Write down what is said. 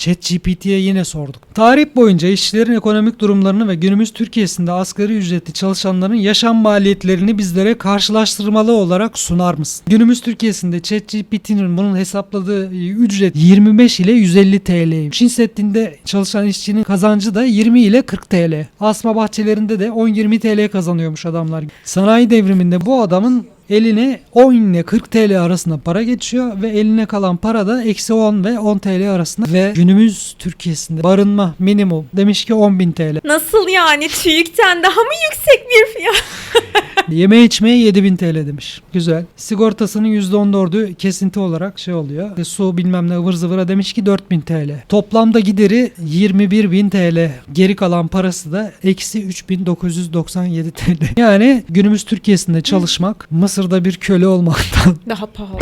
ChatGPT'ye yine sorduk. Tarih boyunca işçilerin ekonomik durumlarını ve günümüz Türkiye'sinde asgari ücretli çalışanların yaşam maliyetlerini bizlere karşılaştırmalı olarak sunar mısın? Günümüz Türkiye'sinde ChatGPT'nin bunun hesapladığı ücret 25 ile 150 TL. Çin Seddi'nde çalışan işçinin kazancı da 20 ile 40 TL. Asma bahçelerinde de 10-20 TL kazanıyormuş adamlar. Sanayi devriminde bu adamın eline 10 ile 40 TL arasında para geçiyor ve eline kalan para da eksi 10 ve 10 TL arasında ve günümüz Türkiye'sinde barınma minimum demiş ki 10.000 TL. Nasıl yani TÜİK'ten daha mı yüksek bir? Yeme içmeye 7000 TL demiş. Güzel. Sigortasının %14'ü kesinti olarak şey oluyor. E, su bilmem ne ıvır zıvıra demiş ki 4000 TL. Toplamda gideri 21.000 TL. Geri kalan parası da eksi 3997 TL. Yani günümüz Türkiye'sinde çalışmak Mısır'da bir köle olmaktan Daha pahalı.